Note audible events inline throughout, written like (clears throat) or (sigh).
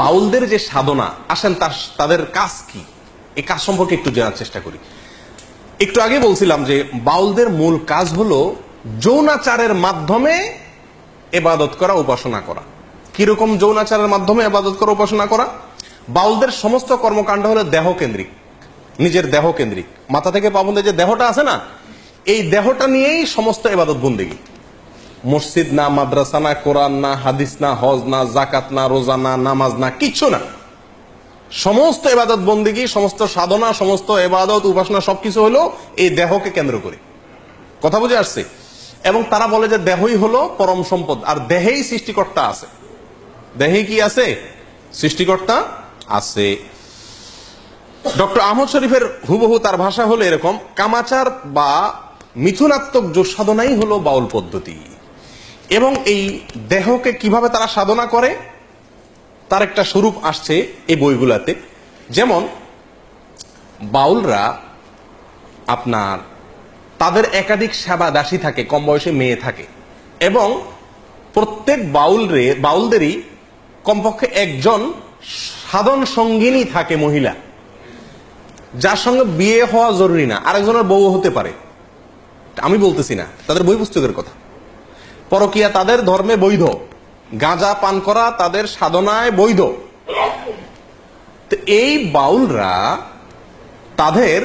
বাউলদের যে সাধনা, আসেন তার, তাদের কাজ কি? এই কাজ সম্পর্কে একটু জানার চেষ্টা করি। একটু আগে বলছিলাম যে বাউলদের মূল কাজ হলো যৌনাচারের মাধ্যমে এবাদত করা, উপাসনা করা। কীরকম যৌনাচারের মাধ্যমে এবাদত করা, উপাসনা করা? বাউলদের সমস্ত কর্মকাণ্ড হলো দেহ কেন্দ্রিক নিজের দেহ কেন্দ্রিক মাথা থেকে পাবন্দের যে দেহটা আছে না, এই দেহটা নিয়েই সমস্ত এবাদত বন্দেগী। মসজিদ না, মাদ্রাসা না, কোরআন না, হাদিস না, হজ না জাকাত না, রোজা না, নামাজ না, কিচ্ছু না। সমস্ত এবাদত বন্দিগি, সমস্ত সাধনা, সমস্ত এবাদত উপাসনা সবকিছু হলো এই দেহকে কেন্দ্র করে। কথা বুঝে আসছে? এবং তারা বলে যে দেহই হলো পরম সম্পদ, আর দেহেই সৃষ্টিকর্তা আছে। দেহেই কি আছে? সৃষ্টিকর্তা আছে। ডক্টর আহমদ শরীফের হুবহু তার ভাষা হলো এরকম, কামাচার বা মিথুনাত্মক যোগ সাধনাই হলো বাউল পদ্ধতি। এবং এই দেহকে কীভাবে তারা সাধনা করে, তার একটা স্বরূপ আসছে এই বইগুলাতে। যেমন, বাউলরা আপনার তাদের একাধিক সেবা দাসী থাকে, কম বয়সে মেয়ে থাকে। এবং প্রত্যেক বাউলরে, বাউলদেরই কমপক্ষে একজন সাধন সঙ্গিনী থাকে মহিলা। যার সঙ্গে বিয়ে হওয়া জরুরি না, আরেকজনের বউ হতে পারে। আমি বলতেছি না, তাদের বই পুস্তকের কথা। পরকিয়া তাদের ধর্মে বৈধ। গাঁজা পান করা তাদের সাধনায় বৈধ। তো এই বাউলরা তাদের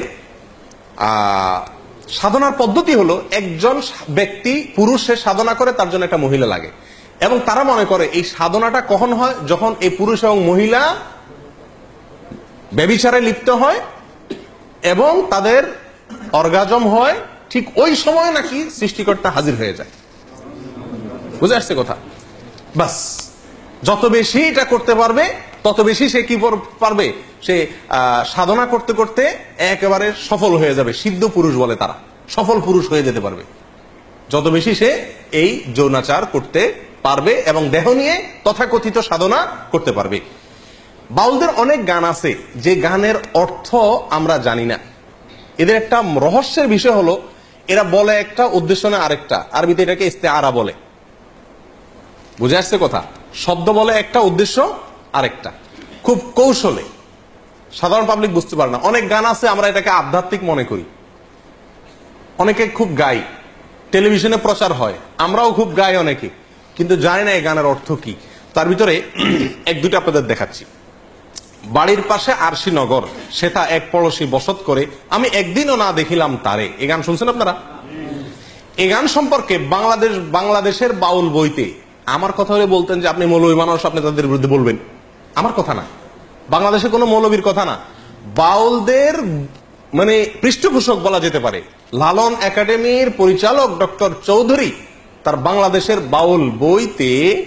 সাধনার পদ্ধতি হলো একজন ব্যক্তি পুরুষে সাধনা করে তার জন্য একটা মহিলা লাগে। এবং তারা মনে করে এই সাধনাটা কখন হয়? যখন এই পুরুষ এবং মহিলা ব্যবিচারে লিপ্ত হয় এবং তাদের অর্গাজম হয়, ঠিক ওই সময় নাকি সৃষ্টিকর্তা হাজির হয়ে যায়। বুঝে আসছে কথা? বাস, যত বেশি এটা করতে পারবে, তত বেশি সে কি পর- পারবে? সে সাধনা করতে করতে একেবারে সফল হয়ে যাবে, সিদ্ধ পুরুষ বলে তারা। সফল পুরুষ হয়ে যেতে পারবে। যত বেশি সে এই যৌনাচার করতে পারবে এবং দেহ নিয়ে তথাকথিত সাধনা করতে পারবে। বাউলদের অনেক গান আছে, যে গানের অর্থ আমরা জানি না। এদের একটা রহস্যের বিষয় হলো, এরা বলে একটা, উদ্দেশ্য না আরেকটা। আরবিতে এটাকে ইস্তেআরা বলে। বুঝে আসছে কথা? শব্দ বলে একটা উদ্দেশ্য, আরেকটা। খুব কৌশলে। সাধারণ পাবলিক বুঝতে পারে না। অনেক গান আছে, আমরা এটাকে আধ্যাত্মিক মনে করি। অনেকে খুব গাই। টেলিভিশনে প্রচার হয়। আমরাও খুব গাই অনেকে। কিন্তু জানি না এই গানের অর্থ কি। তার ভিতরে (clears throat) এক দুটো আপনাদের দেখাচ্ছি। বাড়ির পাশে আরশি নগর। সেটা এক পড়শি বসত করে। আমি একদিনও না দেখিলাম তারে। এ গান শুনছেন আপনারা? এ গান সম্পর্কে বাংলাদেশ, বাংলাদেশের বাউল বইতে আমার কথা হলে বলতেন যে আপনি মৌলবী মানুষ, আপনি তাদের বিরুদ্ধে বলবেন। আমার কথা না। বাংলাদেশের কোনো মৌলবীর কথা না। বাউলদের মানে পৃষ্ঠপোষক বলা যেতে পারে। লালন একাডেমির পরিচালক ডক্টর চৌধুরী তার বাংলাদেশের বাউল বইতে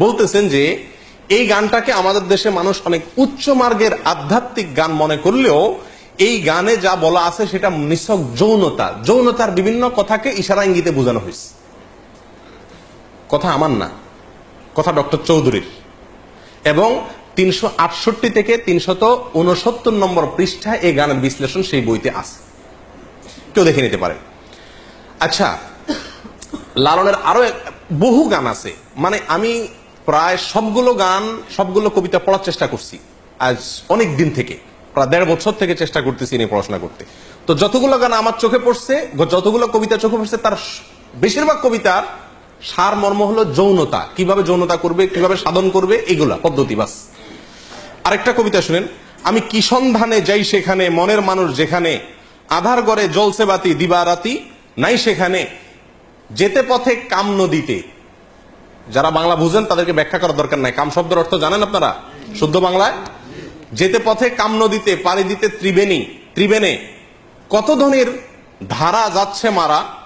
বলতেছেন যে, এই গানটাকে আমাদের দেশে মানুষ অনেক উচ্চ মার্গের আধ্যাত্মিক গান মনে করলেও এই গানে যা বলা আছে সেটা নিছক যৌনতা। যৌনতার বিভিন্ন কথাকে ইশারা ইঙ্গিতে বোঝানো হয়েছে। কথা আমার না, কথা ডক্টর চৌধুরীর। এবং তিনশো আটষট্টি থেকে তিনশত উনসত্তর নম্বর পৃষ্ঠায় এই গানের বিশ্লেষণ সেই বইতে আছে। কেউ দেখে নিতে পারে। আচ্ছা লালনের আরও বহু গান আছে। মানে আমি প্রায় সবগুলো গান, সবগুলো কবিতা পড়ার চেষ্টা করছি। আজ অনেক দিন থেকে, প্রায় দেড় বছর থেকে চেষ্টা করতেছি নিয়ে পড়াশোনা করতে। তো যতগুলো গান আমার চোখে পড়ছে, যতগুলো কবিতা চোখে পড়ছে, তার বেশিরভাগ কবিতার সার মর্ম হলো যৌনতা। কীভাবে যৌনতা করবে, কীভাবে সাধন করবে, এগুলা, পদ্ধতি, বাস। আরেকটা কবিতা শুনেন। আমি কি সন্ধানে যাই সেখানে, মনের মানুষ যেখানে, আধার গড়ে জলসে বাতি দিবারাতি নাই সেখানে, যেতে পথে কাম নদীতে। যারা বাংলা বুঝেন, তাদেরকে ব্যাখ্যা করার দরকার নাই। কাম শব্দের অর্থ জানেন আপনারা? শুদ্ধ বাংলায়? যেতে পথে কাম নদীতে, পাড়ি দিতে ত্রিবেণী, ত্রিবেণে, কত ধনির ধারা যাচ্ছে মারা?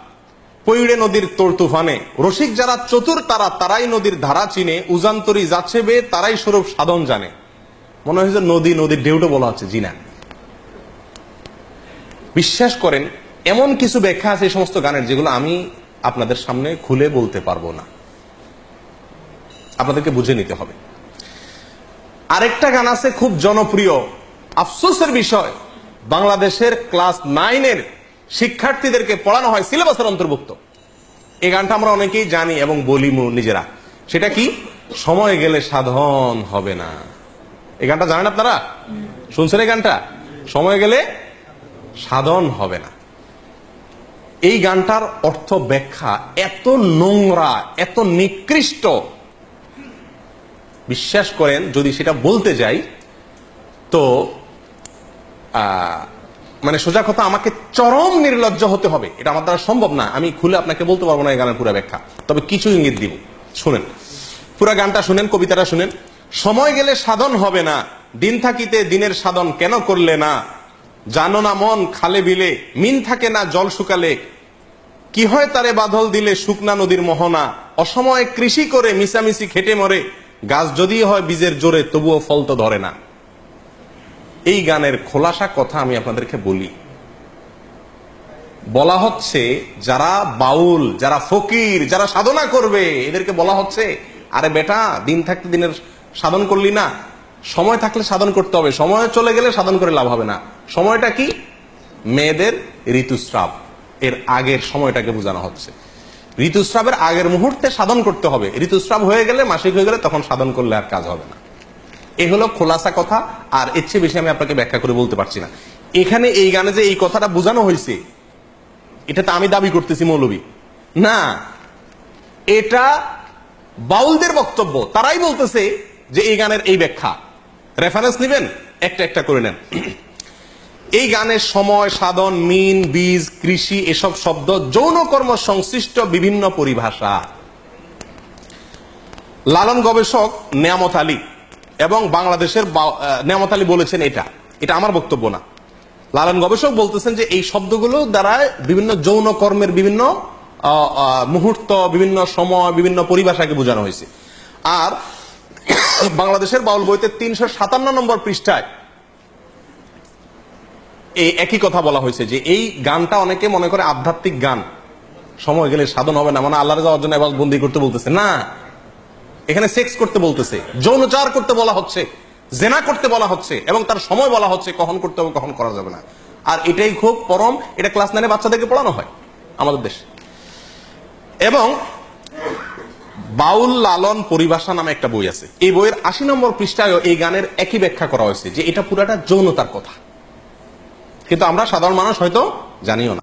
পৈড়ে নদীর তোর তুফানে রসিক যারা চতুর তারা, তারাই নদীর ধারা চিনে। উজান্তরি যাচ্ছে বে, তারাই স্বরূপ সাধন জানে। মনে হয় যে নদী, নদীর ঢেউটো বলা হচ্ছে জিনা। বিশ্বাস করেন, এমন কিছু ব্যাখ্যা আছে এই সমস্ত গানের যেগুলো আমি আপনাদের সামনে খুলে বলতে পারব না। আপনাদেরকে বুঝে নিতে হবে। আরেকটা গান আছে খুব জনপ্রিয়। আফসোসের বিষয়, বাংলাদেশের ক্লাস নাইনের শিক্ষার্থীদেরকে পড়ানো হয় সিলেবাসের অন্তর্ভুক্ত। এই গানটা আমরা অনেকেই জানি এবং বলি নিজেরা। সেটা কি? সময় গেলে সাধন হবে না। এই গানটা জানেন আপনারা? শুনছেন এই গানটা? সময় গেলে সাধন হবে না। এই গানটার অর্থ ব্যাখ্যা এত নোংরা, এত নিকৃষ্ট। বিশ্বাস করেন, যদি সেটা বলতে যাই, তো মানে সোজা কথা, আমাকে চরম নির্লজ্জ হতে হবে। এটা আমার দ্বারা সম্ভব না। আমি খুলে আপনাকে বলতে পারব না এই গানের পুরো ব্যাখ্যা তবে কিছু ইঙ্গিত দিব। শুনেন। পুরা গানটা শুনেন, কবিতাটা শুনেন। সময় গেলে সাধন হবে না। দিন থাকিতে দিনের সাধন কেন করলে না? জানো না মন খালে বিলে, মিন থাকে না জল শুকালে। কি হয় তারে বাদল দিলে শুকনা নদীর মোহনা। অসময়ে কৃষি করে মিশামিশি খেটে মরে। গাছ যদি হয় বীজের জোরে, তবুও ফল তো ধরে না। এই গানের খোলাসা কথা আমি আপনাদেরকে বলি। বলা হচ্ছে, যারা বাউল, যারা ফকির, যারা সাধনা করবে, এদেরকে বলা হচ্ছে, আরে বেটা, দিন থাকতে দিনের সাধন করলি না, সময় থাকলে সাধন করতে হবে, সময় চলে গেলে সাধন করে লাভ হবে না। সময়টা কি? মেয়েদের ঋতুস্রাব, এর আগের সময়টাকে বোঝানো হচ্ছে। ঋতুস্রাবের আগের মুহূর্তে সাধন করতে হবে, ঋতুস্রাব হয়ে গেলে, মাসিক হয়ে গেলে তখন সাধন করলে আর কাজ হবে না। এই হলো খোলাসা কথা, আর এর চেয়ে বেশি আমি আপনাকে ব্যাখ্যা করে বলতে পারছি না। এখানে এই গানে যে এই কথাটা বোঝানো হয়েছে, এটা তো আমি দাবি করতেছি মৌলবী। না, এটা বাউলদের বক্তব্য। তারাই বলতেছে যে এই গানের এই ব্যাখ্যা। রেফারেন্স নেবেন? একটা একটা করে নেন। এই গানের সময়, সাধন, মিন, বীজ, কৃষি, এসব শব্দ যৌনকর্ম সংশ্লিষ্ট বিভিন্ন পরিভাষা। লালন গবেষক নেয়ামত আলী এবং বাংলাদেশের বা- আলী বলেছেন এটা। এটা আমার বক্তব্য না। লালন গবেষক বলতেছেন যে এই শব্দগুলো দ্বারা বিভিন্ন যৌন কর্মের বিভিন্ন মুহূর্ত, বিভিন্ন সময়, বিভিন্ন পরিভাষাকে বোঝানো হয়েছে। আর (coughs) বাংলাদেশের বাউল বইতে তিনশো সাতান্ন নম্বর পৃষ্ঠায় এই একই কথা বলা হয়েছে যে এই গানটা অনেকে মনে করে আধ্যাত্মিক গান। সময় গেলে সাধন হবে না মানে আল্লাহর যাওয়ার জন্য এবার বন্দি করতে বলতেছে। না এখানে সেক্স করতে বলতেছে, যৌনচার করতে বলা হচ্ছে, জেনা করতে বলা হচ্ছে, এবং তার সময় বলা হচ্ছে কখন করতে হবে, কখন করা যাবে না। আর এটাই খুব পরম, এটা ক্লাস নাইনে বাচ্চাদেরকে পড়ানো হয়, আমাদের দেশে। এবং বাউল লালন পরিভাষা নামে একটা বই আছে। এই বইয়ের আশি নম্বর পৃষ্ঠায় এই গানের একই ব্যাখ্যা করা হয়েছে, যে এটা পুরাটা যৌনতার কথা। কিন্তু আমরা সাধারণ মানুষ হয়তো জানিও না।